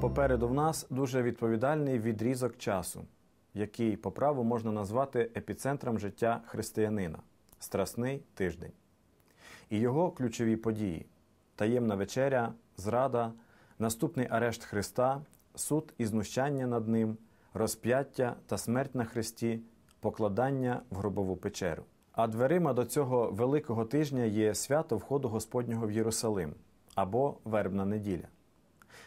Попереду в нас дуже відповідальний відрізок часу, який по праву можна назвати епіцентром життя християнина Страсний тиждень. І його ключові події: таємна вечеря, зрада, наступний арешт Христа, суд і знущання над ним, розп'яття та смерть на Христі, покладання в гробову печеру. А дверима до цього великого тижня є свято входу Господнього в Єрусалим або Вербна неділя.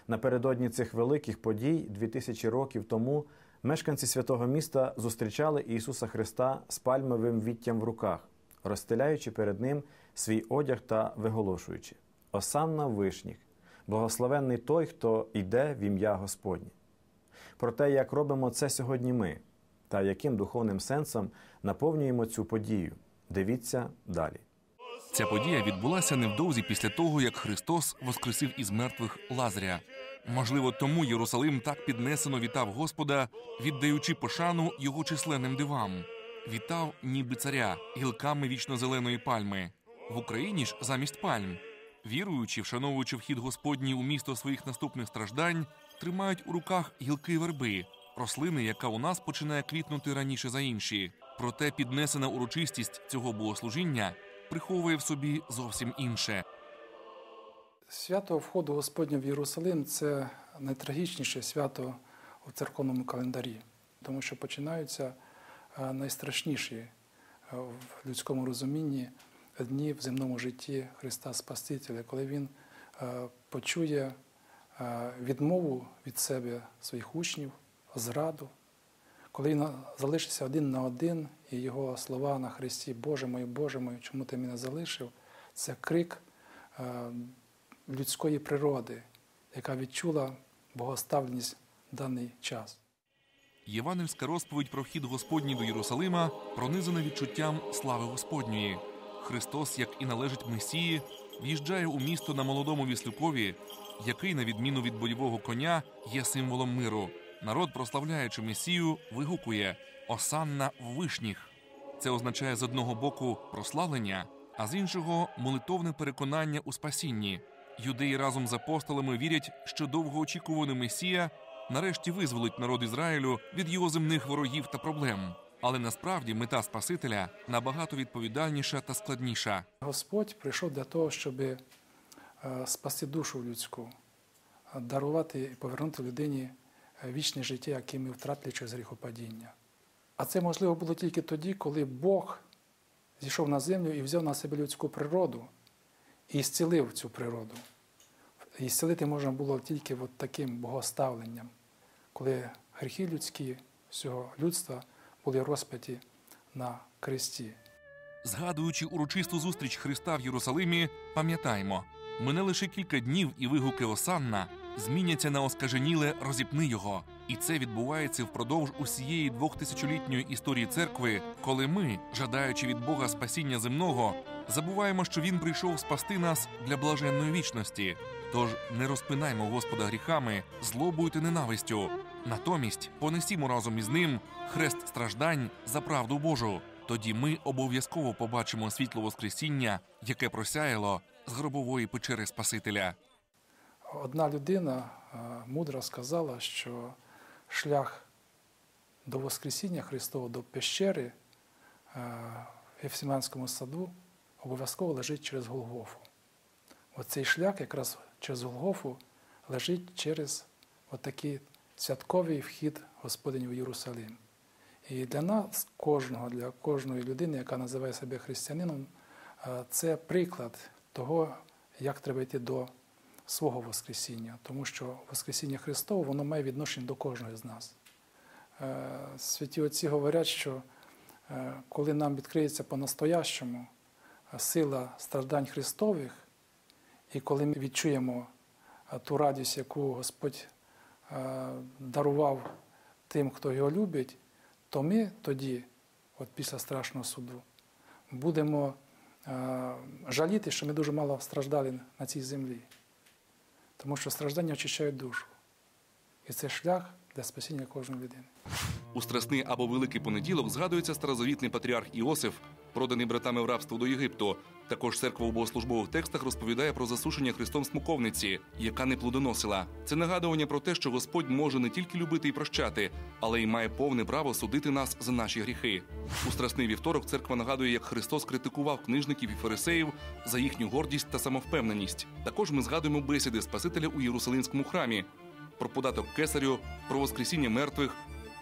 Напередодні цих великих подій, 2000 років тому, мешканці святого міста зустрічали Ісуса Христа з пальмовим віттям в руках, розстеляючи перед Ним свій одяг та виголошуючи: Осанна вишніх, благословенний той, хто йде в ім'я Господнє. Про те, як робимо це сьогодні ми, та яким духовним сенсом наповнюємо цю подію. Дивіться далі. Ця подія відбулася невдовзі після того, як Христос воскресив із мертвих Лазаря. Можливо, тому Єрусалим так піднесено вітав Господа, віддаючи пошану його численним дивам. Вітав, ніби царя, гілками вічно-зеленої пальми. В Україні ж замість пальм. Віруючи, вшановуючи вхід Господній у місто своїх наступних страждань, тримають у руках гілки верби, рослини, яка у нас починає квітнути раніше за інші. Проте піднесена урочистість цього богослужіння приховує в собі зовсім інше. Свято входу Господня в Єрусалим це найтрагічніше свято у церковному календарі, тому що починаються е, найстрашніші е, в людському розумінні дні в земному житті Христа Спасителя, коли Він е, почує відмову від себе своїх учнів, зраду, коли він залишиться один на один, і його слова на Христі, Боже мой, Боже мой, чому ти мене залишив, це крик людської природи, яка відчула богоставленість в даний час. Євангельська розповідь про вхід Господній до Єрусалима пронизана відчуттям слави Господньої. Христос, як і належить Месії, в'їжджає у місто на молодому віслюкові, який, на відміну від бойового коня, є символом миру. Народ, прославляючи Месію, вигукує Осанна в вишніх. Це означає з одного боку прославлення, а з іншого молитовне переконання у спасінні. Юдеї разом з апостолами вірять, що довгоочікуваний Месія нарешті визволить народ Ізраїлю від його земних ворогів та проблем. Але насправді мета Спасителя набагато відповідальніша та складніша. Господь прийшов для того, щоб е, спасти душу людську, дарувати і повернути людині е, вічне життя, яке ми втратили через гріхопадіння. А це можливо було тільки тоді, коли Бог зійшов на землю і взяв на себе людську природу і зцілив цю природу. І зцілити можна було тільки от таким богоставленням, коли гріхи людські всього людства були розп'яті на кресті. Згадуючи урочисту зустріч Христа в Єрусалимі, пам'ятаємо, мене лише кілька днів і вигуки Осанна зміняться на оскаженіле розіпни його, і це відбувається впродовж усієї двохтисячолітньої історії церкви, коли ми, жадаючи від Бога спасіння земного, забуваємо, що він прийшов спасти нас для блаженної вічності. Тож не розпинаймо Господа гріхами, злобою та ненавистю. Натомість понесімо разом із ним хрест страждань за правду Божу. Тоді ми обов'язково побачимо світло Воскресіння, яке просяяло з гробової печери Спасителя. Одна людина е, мудро сказала, що шлях до Воскресіння Христового до пещери е, в Євсіманському саду обов'язково лежить через Голгофу. Оцей шлях якраз через Голгофу лежить через отакий святковий вхід Господинів в Єрусалим. І для нас, кожного, для кожної людини, яка називає себе християнином, е, це приклад того, як треба йти до свого Воскресіння, тому що Воскресіння Христове воно має відношення до кожного з нас. Е, святі Отці говорять, що е, коли нам відкриється по-настоящому сила страждань Христових, і коли ми відчуємо ту радість, яку Господь дарував тим, хто його любить, то ми тоді, от після страшного суду, будемо жаліти, що ми дуже мало страждали на цій землі. Тому що страждання очищають душу. І це шлях для спасіння кожної людини. У страсний або великий понеділок згадується старозавітний патріарх Іосиф, проданий братами в рабство до Єгипту. Також церква у богослужбових текстах розповідає про засушення Христом смоковниці, яка не плодоносила. Це нагадування про те, що Господь може не тільки любити і прощати, але й має повне право судити нас за наші гріхи. У страсний вівторок церква нагадує, як Христос критикував книжників і фарисеїв за їхню гордість та самовпевненість. Також ми згадуємо бесіди Спасителя у Єрусалимському храмі про податок кесарю, про воскресіння мертвих,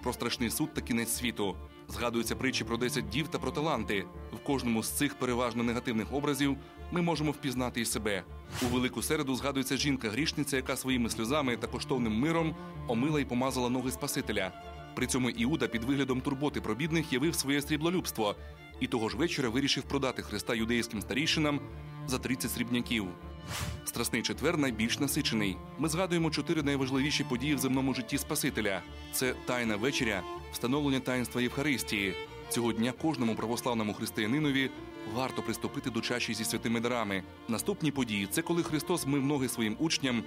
про страшний суд та кінець світу. Згадуються притчі про 10 дів та про таланти. В кожному з цих переважно негативних образів ми можемо впізнати і себе. У велику середу згадується жінка-грішниця, яка своїми сльозами та коштовним миром омила і помазала ноги Спасителя. При цьому Іуда під виглядом турботи про бідних явив своє сріблолюбство і того ж вечора вирішив продати Христа юдейським старійшинам за 30 срібняків. Страсний четвер найбільш насичений. Ми згадуємо чотири найважливіші події в земному житті Спасителя: це тайна вечеря, встановлення таїнства Євхаристії. Цього дня кожному православному християнинові варто приступити до чаші зі святими дарами. Наступні події це коли Христос мив ноги своїм учням,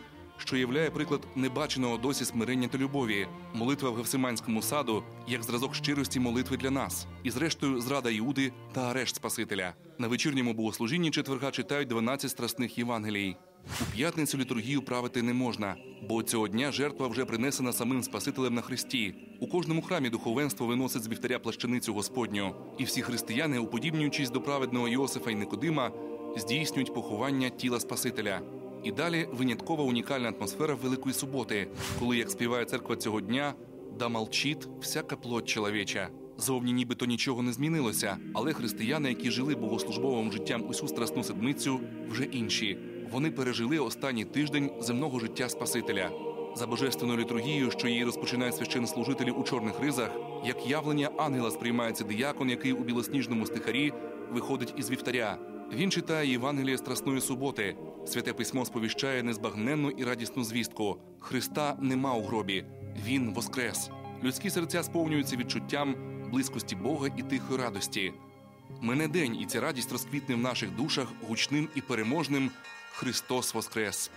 що являє приклад небаченого досі смирення та любові, молитва в Гевсиманському саду як зразок щирості молитви для нас, і зрештою зрада Іуди та арешт Спасителя. На вечірньому богослужінні четверга читають 12 страсних Євангелій. У п'ятницю літургію правити не можна, бо цього дня жертва вже принесена самим Спасителем на Христі. У кожному храмі духовенство виносить з вівтаря плащаницю Господню, і всі християни, уподібнюючись до праведного Йосифа і Никодима, здійснюють поховання тіла Спасителя. І далі виняткова унікальна атмосфера Великої суботи, коли, як співає церква цього дня, да молчить всяка плоть чоловіча. Зовні нібито нічого не змінилося, але християни, які жили богослужбовим життям усю страсну седмицю, вже інші. Вони пережили останній тиждень земного життя Спасителя. За божественною літургією, що її розпочинають священнослужителі у чорних ризах, як явлення ангела сприймається диякон, який у білосніжному стихарі виходить із вівтаря. Він читає Євангеліє Страсної суботи. Святе письмо сповіщає незбагненну і радісну звістку: Христа нема у гробі, Він воскрес. Людські серця сповнюються відчуттям близькості Бога і тихої радості. Мине день, і ця радість розквітне в наших душах гучним і переможним Христос Воскрес!